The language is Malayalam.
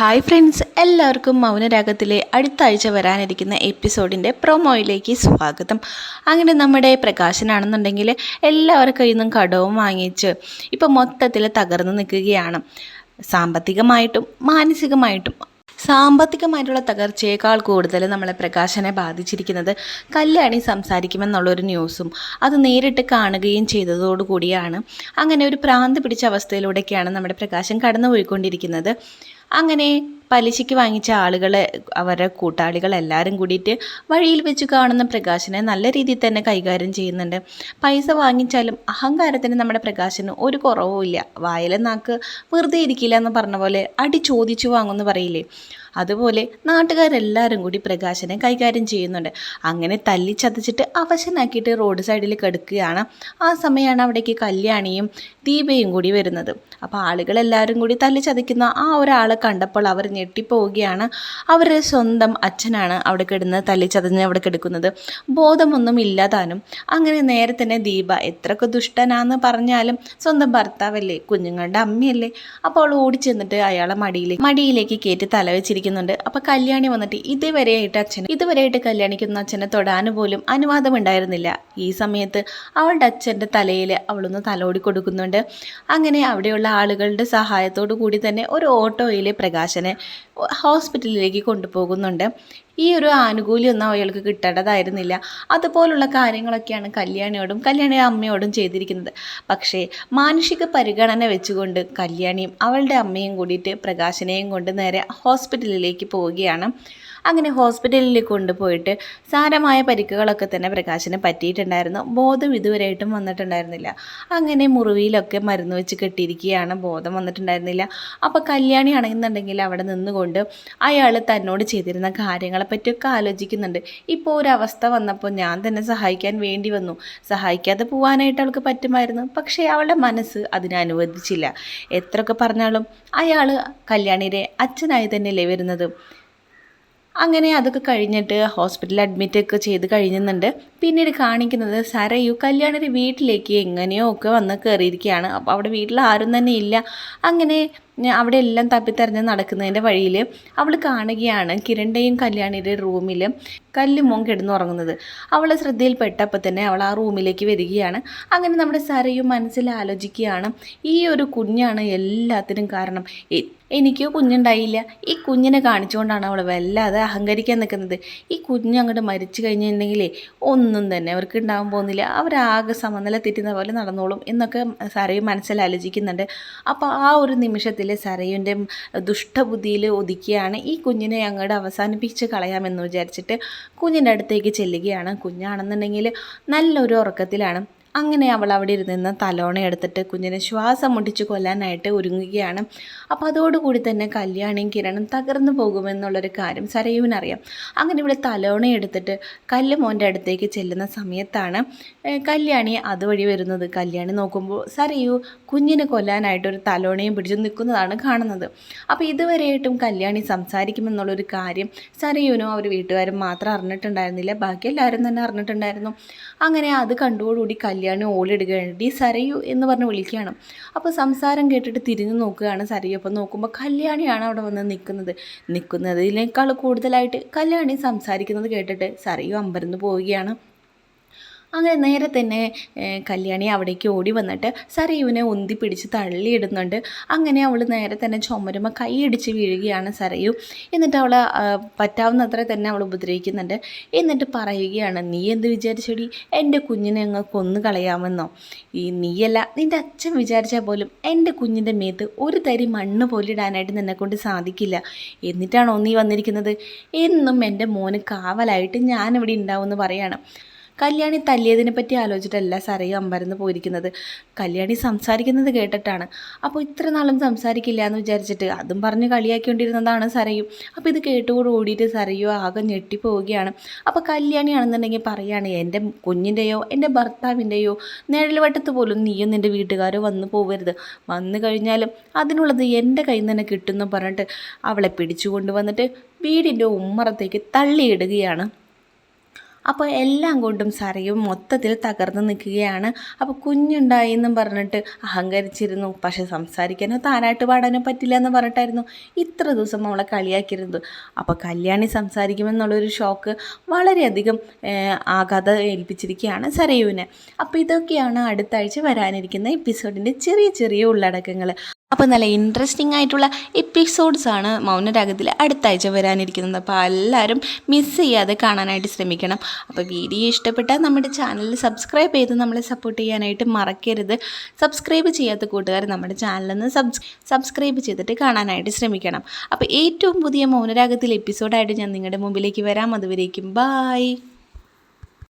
ഹായ് ഫ്രണ്ട്സ് എല്ലാവർക്കും മൗനരാഗത്തിലെ അടുത്ത ആഴ്ച വരാനിരിക്കുന്ന എപ്പിസോഡിന്റെ പ്രൊമോയിലേക്ക് സ്വാഗതം. അങ്ങനെ നമ്മുടെ പ്രകാശനാണെന്നുണ്ടെങ്കിൽ എല്ലാവരുടെ കയ്യിൽ നിന്നും കടവും വാങ്ങിച്ച് ഇപ്പോൾ മൊത്തത്തിൽ തകർന്നു നിൽക്കുകയാണ്. സാമ്പത്തികമായിട്ടും മാനസികമായിട്ടും സാമ്പത്തികമായിട്ടുള്ള തകർച്ചയേക്കാൾ കൂടുതൽ നമ്മളെ പ്രകാശനെ ബാധിച്ചിരിക്കുന്നത് കല്യാണി സംസാരിക്കുമെന്നുള്ളൊരു ന്യൂസും അത് നേരിട്ട് കാണുകയും ചെയ്തതോടുകൂടിയാണ് അങ്ങനെ ഒരു പ്രാന്ത് പിടിച്ച അവസ്ഥയിലൂടെയൊക്കെയാണ് നമ്മുടെ പ്രകാശൻ കടന്നുപോയിക്കൊണ്ടിരിക്കുന്നത്. അങ്ങനെ പലിശയ്ക്ക് വാങ്ങിച്ച ആളുകളെ അവരുടെ കൂട്ടാളികൾ എല്ലാവരും കൂടിയിട്ട് വഴിയിൽ വെച്ച് കാണുന്ന പ്രകാശനെ നല്ല രീതിയിൽ തന്നെ കൈകാര്യം ചെയ്യുന്നുണ്ട്. പൈസ വാങ്ങിച്ചാലും അഹങ്കാരത്തിന് നമ്മുടെ പ്രകാശന് ഒരു കുറവുമില്ല വായിലെ നാക്ക് വെറുതെ ഇരിക്കില്ല എന്ന് പറഞ്ഞ പോലെ അടി ചോദിച്ചു വാങ്ങുമെന്ന് പറയില്ലേ? അതുപോലെ നാട്ടുകാരെല്ലാവരും കൂടി പ്രകാശനെ കൈകാര്യം ചെയ്യുന്നുണ്ട്. അങ്ങനെ തല്ലി ചതച്ചിട്ട് അവശനാക്കിയിട്ട് റോഡ് സൈഡിൽ കിടക്കുകയാണ്. ആ സമയമാണ് അവിടേക്ക് കല്യാണിയും ദീപയും കൂടി വരുന്നത്. അപ്പോൾ ആളുകളെല്ലാവരും കൂടി തല്ലി ചതയ്ക്കുന്ന ആ ഒരാളെ കണ്ടപ്പോൾ അവർ ഞെട്ടിപ്പോവുകയാണ്. അവരുടെ സ്വന്തം അച്ഛനാണ് അവിടെ കിടന്ന് തല്ലി ചതഞ്ഞ് അവിടെ കിടക്കുന്നത്. ബോധമൊന്നും ഇല്ലാതാനും അങ്ങനെ നേരെ തന്നെ ദീപ എത്രയൊക്കെ ദുഷ്ടനാന്ന് പറഞ്ഞാലും സ്വന്തം ഭർത്താവല്ലേ കുഞ്ഞുങ്ങളുടെ അമ്മയല്ലേ? അപ്പോൾ അവൾ ഓടി ചെന്നിട്ട് അയാളെ മടിയിലേക്ക് മടിയിലേക്ക് കയറ്റി തലവെച്ചിരിക്കുന്നുണ്ട് അപ്പോൾ കല്യാണി വന്നിട്ട് ഇതുവരെയായിട്ട് അച്ഛൻ ഇതുവരെയായിട്ട് കല്യാണിക്കുന്ന അച്ഛനെ തൊടാൻ പോലും അനുവാദം ഉണ്ടായിരുന്നില്ല ഈ സമയത്ത് അവളുടെ അച്ഛന്റെ തലയിൽ അവളൊന്ന് തലോടി കൊടുക്കുന്നുണ്ട്. അങ്ങനെ അവിടെയുള്ള ആളുകളുടെ സഹായത്തോടു കൂടി തന്നെ ഒരു ഓട്ടോയിൽ പ്രകാശനെ ഹോസ്പിറ്റലിലേക്ക് കൊണ്ടുപോകുന്നുണ്ട്. ഈ ഒരു ആനുകൂല്യമൊന്നും അയാൾക്ക് കിട്ടേണ്ടതായിരുന്നില്ല. അതുപോലുള്ള കാര്യങ്ങളൊക്കെയാണ് കല്യാണിയോടും കല്യാണി അമ്മയോടും ചെയ്തിരിക്കുന്നത്. പക്ഷേ മാനുഷിക പരിഗണന വെച്ചുകൊണ്ട് കല്യാണിയും അവളുടെ അമ്മയും കൂടിയിട്ട് പ്രകാശനെയും കൊണ്ട് നേരെ ഹോസ്പിറ്റലിലേക്ക് പോവുകയാണ്. അങ്ങനെ ഹോസ്പിറ്റലിൽ കൊണ്ടുപോയിട്ട് സാരമായ പരിക്കുകളൊക്കെ തന്നെ പ്രകാശന് പറ്റിയിട്ടുണ്ടായിരുന്നു. ബോധം ഇതുവരെയായിട്ടും വന്നിട്ടുണ്ടായിരുന്നില്ല. അങ്ങനെ മുറിവിലൊക്കെ മരുന്ന് വെച്ച് കെട്ടിയിരിക്കുകയാണ്. ബോധം വന്നിട്ടുണ്ടായിരുന്നില്ല. അപ്പോൾ കല്യാണി ആണെന്നുണ്ടെങ്കിൽ അവിടെ നിന്നുകൊണ്ട് അയാൾ തന്നോട് ചെയ്തിരുന്ന കാര്യങ്ങളെപ്പറ്റിയൊക്കെ ആലോചിക്കുന്നുണ്ട്. ഇപ്പോൾ ഒരു അവസ്ഥ വന്നപ്പോൾ ഞാൻ തന്നെ സഹായിക്കാൻ വേണ്ടി വന്നു. സഹായിക്കാതെ പോകാനായിട്ട് അവൾക്ക് പറ്റുമായിരുന്നു. പക്ഷേ അവളുടെ മനസ്സ് അതിനെ അനുവദിച്ചില്ല. എത്രയൊക്കെ പറഞ്ഞാലും അയാൾ കല്യാണിയുടെ അച്ഛനായി തന്നെയല്ലേ വരുന്നത്. അങ്ങനെ അതൊക്കെ കഴിഞ്ഞിട്ട് ഹോസ്പിറ്റലിൽ അഡ്മിറ്റ് ഒക്കെ ചെയ്ത് കഴിയുന്നുണ്ട് പിന്നീട് കാണിക്കുന്നത് സരയു കല്യാണിയുടെ വീട്ടിലേക്ക് എങ്ങനെയോ ഒക്കെ വന്ന് കയറിയിരിക്കുകയാണ്. അപ്പോൾ അവിടെ വീട്ടിൽ ആരും തന്നെ ഇല്ല. അങ്ങനെ അവിടെ എല്ലാം തപ്പിത്തെരഞ്ഞ് നടക്കുന്നതിന്റെ വഴിയിൽ അവൾ കാണുകയാണ് കിരണ്ടയും കല്യാണിയുടെ റൂമിൽ കല്ലുമോൻ കിടന്നുറങ്ങുന്നത്. അവളെ ശ്രദ്ധയിൽപ്പെട്ടപ്പോൾ തന്നെ അവൾ ആ റൂമിലേക്ക് വരികയാണ്. അങ്ങനെ നമ്മുടെ സരയും മനസ്സിൽ ആലോചിക്കുകയാണ് ഈ ഒരു കുഞ്ഞാണ് എല്ലാത്തിനും കാരണം. എനിക്ക് കുഞ്ഞുണ്ടായില്ല. ഈ കുഞ്ഞിനെ കാണിച്ചുകൊണ്ടാണ് അവൾ വല്ലാതെ അഹങ്കരിക്കാൻ നിൽക്കുന്നത്. ഈ കുഞ്ഞ് അങ്ങോട്ട് മരിച്ചു കഴിഞ്ഞിട്ടുണ്ടെങ്കിലേ ഒന്നും തന്നെ അവർക്ക് ഉണ്ടാവാൻ പോകുന്നില്ല. അവരാകെ സമനില തെറ്റുന്ന പോലെ നടന്നോളും എന്നൊക്കെ സരയും മനസ്സിൽ ആലോചിക്കുന്നുണ്ട്. അപ്പോൾ ആ ഒരു നിമിഷത്തിൽ സരയുന്റെ ദുഷ്ടബുദ്ധിയിൽ ഒതുക്കിയാണ് ഈ കുഞ്ഞിനെ അങ്ങോട്ട് അവസാനിപ്പിച്ച് കളയാമെന്ന് വിചാരിച്ചിട്ട് കുഞ്ഞിന്റെ അടുത്തേക്ക് ചെല്ലുകയാണ്. കുഞ്ഞാണെന്നുണ്ടെങ്കിൽ നല്ലൊരു ഉറക്കത്തിലാണ്. അങ്ങനെ അവൾ അവിടെ ഇരുന്ന് തലോണ എടുത്തിട്ട് കുഞ്ഞിനെ ശ്വാസം മുട്ടിച്ച് കൊല്ലാനായിട്ട് ഒരുങ്ങുകയാണ്. അപ്പോൾ അതോടുകൂടി തന്നെ കല്യാണിയും കിരണും തകർന്നു പോകുമെന്നുള്ളൊരു കാര്യം സരയുവിനറിയാം. അങ്ങനെ ഇവിടെ തലോണ എടുത്തിട്ട് കല്ല് മോന്റെ അടുത്തേക്ക് ചെല്ലുന്ന സമയത്താണ് കല്യാണി അതുവഴി വരുന്നത്. കല്യാണി നോക്കുമ്പോൾ സരയു കുഞ്ഞിനെ കൊല്ലാനായിട്ട് ഒരു തലോണയും പിടിച്ച് നിൽക്കുന്നതാണ് കാണുന്നത്. അപ്പോൾ ഇതുവരെയായിട്ടും കല്യാണി സംസാരിക്കുമെന്നുള്ളൊരു കാര്യം സരയുവിനും അവർ വീട്ടുകാരും മാത്രം അറിഞ്ഞിട്ടുണ്ടായിരുന്നില്ല. ബാക്കി എല്ലാവരും തന്നെ അറിഞ്ഞിട്ടുണ്ടായിരുന്നു. അങ്ങനെ അത് കണ്ടോടുകൂടി കല്യാണി ഓളിടുകയാണ് ഡി സരയു എന്ന് പറഞ്ഞ് വിളിക്കുകയാണ്. അപ്പോൾ സംസാരം കേട്ടിട്ട് തിരിഞ്ഞു നോക്കുകയാണ് സരയു. അപ്പോൾ നോക്കുമ്പോൾ കല്യാണിയാണ് അവിടെ വന്ന് നിൽക്കുന്നത്. നിൽക്കുന്നതിനേക്കാൾ കൂടുതലായിട്ട് കല്യാണി സംസാരിക്കുന്നത് കേട്ടിട്ട് സരയു അമ്പരന്ന് പോവുകയാണ്. അങ്ങനെ നേരെ തന്നെ കല്യാണി അവിടേക്ക് ഓടി വന്നിട്ട് സരയുവിനെ ഉന്തി പിടിച്ച് തള്ളിയിടുന്നുണ്ട്. അങ്ങനെ അവൾ നേരെ തന്നെ ചുമരുമ്പോൾ കൈയടിച്ച് വീഴുകയാണ് സരയു. എന്നിട്ട് അവൾ പറ്റാവുന്നത്ര തന്നെ അവൾ ഉപദ്രവിക്കുന്നുണ്ട്. എന്നിട്ട് പറയുകയാണ് നീ എന്ത് വിചാരിച്ചടി? എന്റെ കുഞ്ഞിനെ അങ്ങ് കൊന്നു കളയാമെന്നോ? ഈ നീയല്ല നിന്റെ അച്ഛൻ വിചാരിച്ചാൽ പോലും എന്റെ കുഞ്ഞിന്റെ മേത്ത് ഒരു തരി മണ്ണ് പോലിടാനായിട്ട് നിന്നെക്കൊണ്ട് സാധിക്കില്ല. എന്നിട്ടാണോ നീ വന്നിരിക്കുന്നത്? എന്നും എന്റെ മോന് കാവലായിട്ട് ഞാനിവിടെ ഉണ്ടാവുമെന്ന് പറയാണ്. കല്യാണി തല്ലിയതിനെ പറ്റി ആലോചിച്ചിട്ടല്ല സരയു അമ്പരന്ന് പോയിരിക്കുന്നത്. കല്യാണി സംസാരിക്കുന്നത് കേട്ടിട്ടാണ്. അപ്പോൾ ഇത്ര നാളും സംസാരിക്കില്ല എന്ന് വിചാരിച്ചിട്ട് അതും പറഞ്ഞ് കളിയാക്കിക്കൊണ്ടിരുന്നതാണ് സരയും അപ്പോൾ ഇത് കേട്ടുകൂടെ ഓടിയിട്ട് സരയു ആകെ ഞെട്ടിപ്പോവുകയാണ്. അപ്പോൾ കല്യാണിയാണെന്നുണ്ടെങ്കിൽ പറയാണ് എന്റെ കുഞ്ഞിന്റെയോ എന്റെ ഭർത്താവിന്റെയോ നിഴൽവട്ടത്ത് പോലും നീയും നിന്റെ വീട്ടുകാരോ വന്നു പോകരുത് വന്നു കഴിഞ്ഞാലും അതിനുള്ളത് എന്റെ കയ്യിൽ നിന്ന് തന്നെ കിട്ടുമെന്ന് പറഞ്ഞിട്ട് അവളെ പിടിച്ചു കൊണ്ടുവന്നിട്ട് വീടിന്റെ ഉമ്മറത്തേക്ക് തള്ളിയിടുകയാണ്. അപ്പോൾ എല്ലാം കൊണ്ടും സരയും മൊത്തത്തിൽ തകർന്നു നിൽക്കുകയാണ്. അപ്പോൾ കുഞ്ഞുണ്ടായി എന്നും പറഞ്ഞിട്ട് അഹങ്കരിച്ചിരുന്നു. പക്ഷെ സംസാരിക്കാനോ താനായിട്ട് പാടാനോ പറ്റില്ല എന്ന് പറഞ്ഞിട്ടായിരുന്നു ഇത്ര ദിവസം അവളെ കളിയാക്കിയിരുന്നത്. അപ്പോൾ കല്യാണി സംസാരിക്കുമെന്നുള്ളൊരു ഷോക്ക് വളരെയധികം ആഘാതം ഏൽപ്പിച്ചിരിക്കുകയാണ് സരയുവിനെ. അപ്പോൾ ഇതൊക്കെയാണ് അടുത്താഴ്ച വരാനിരിക്കുന്ന എപ്പിസോഡിന്റെ ചെറിയ ചെറിയ ഉള്ളടക്കങ്ങൾ അപ്പോൾ നല്ല ഇൻട്രസ്റ്റിംഗ് ആയിട്ടുള്ള എപ്പിസോഡ്സ് ആണ് മൗനരാഗത്തിൽ അടുത്ത ആഴ്ച വരാനിരിക്കുന്നത്. അപ്പോൾ എല്ലാവരും മിസ് ചെയ്യാതെ കാണാനായിട്ട് ശ്രമിക്കണം. അപ്പോൾ വീഡിയോ ഇഷ്ടപ്പെട്ടാൽ നമ്മുടെ ചാനൽ സബ്സ്ക്രൈബ് ചെയ്ത് നമ്മളെ സപ്പോർട്ട് ചെയ്യാനായിട്ട് മറക്കരുത്. സബ്സ്ക്രൈബ് ചെയ്യാത്ത കൂട്ടുകാർ നമ്മുടെ ചാനലിൽ സബ്സ് സബ്സ്ക്രൈബ് ചെയ്തിട്ട് കാണാനായിട്ട് ശ്രമിക്കണം. അപ്പോൾ ഏറ്റവും പുതിയ മൗനരാഗത്തിൽ എപ്പിസോഡായിട്ട് ഞാൻ നിങ്ങളുടെ മുമ്പിലേക്ക് വരാം. അതുവരേക്കും ബായ്